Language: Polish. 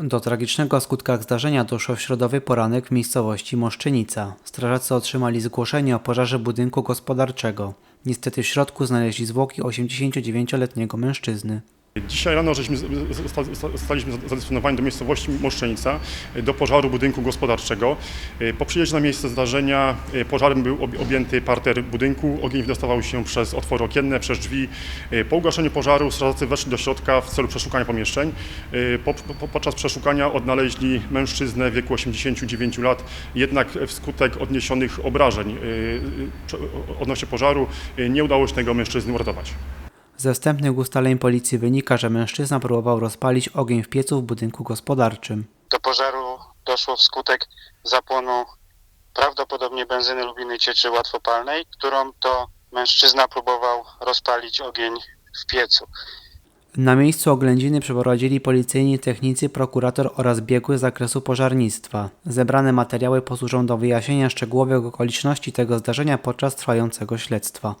Do tragicznego skutkach zdarzenia doszło w środowy poranek w miejscowości Moszczynica. Strażacy otrzymali zgłoszenie o pożarze budynku gospodarczego. Niestety w środku znaleźli zwłoki 89-letniego mężczyzny. Dzisiaj rano żeśmy zostaliśmy zadysponowani do miejscowości Moszczenica, y, do pożaru budynku gospodarczego. Y, Po przyjeździe na miejsce zdarzenia y, pożarem był ob- objęty parter budynku. Ogień wydostawał się przez otwory okienne, przez drzwi. Po ugaszeniu pożaru strażacy weszli do środka w celu przeszukania pomieszczeń. Po, po, podczas przeszukania odnaleźli mężczyznę w wieku 89 lat, jednak wskutek odniesionych obrażeń odnośnie pożaru nie udało się tego mężczyzny uratować. Ze wstępnych ustaleń policji wynika, że mężczyzna próbował rozpalić ogień w piecu w budynku gospodarczym. Do pożaru doszło wskutek zapłonu prawdopodobnie benzyny lub innej cieczy łatwopalnej, którą to mężczyzna próbował rozpalić ogień w piecu. Na miejscu oględziny przeprowadzili policyjni technicy, prokurator oraz biegły z zakresu pożarnictwa. Zebrane materiały posłużą do wyjaśnienia szczegółowych okoliczności tego zdarzenia podczas trwającego śledztwa.